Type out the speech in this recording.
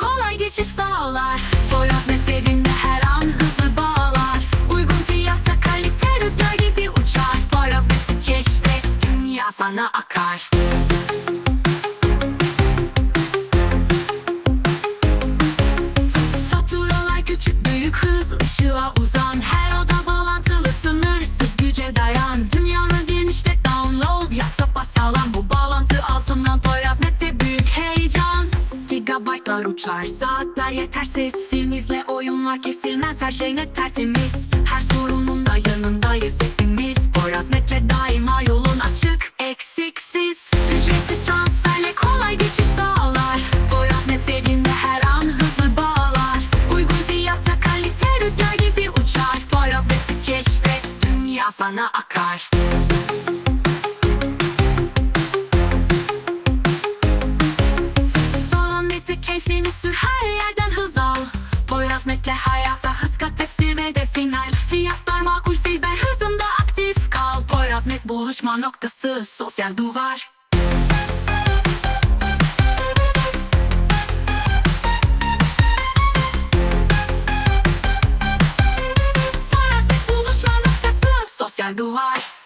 kolay geçiş sağlar. Boy rahmetlerinde her an hızlı bağlar. Uygun fiyata kalite rüzgar gibi uçar. Boy rahmeti dünya sana akar. Gigabaytlar uçar saatler yetersiz Film izle oyunlar kesilmez. Her şey net tertemiz. Her sorununda yanındayız hepimiz. Poyraz netle daima yolun açık eksiksiz. Ücretsiz transferle kolay geçiş sağlar. Poyraz net evinde her an hızlı bağlar. Uygun fiyata kalite rüzgar gibi uçar. Poyraz neti keşfet dünya sana akar hayata hız kat hep zirvede final. Fiyatlar makul fiber hızında aktif kal. Poyrazmet buluşma noktası sosyal duvar. Poyrazmet buluşma noktası sosyal duvar.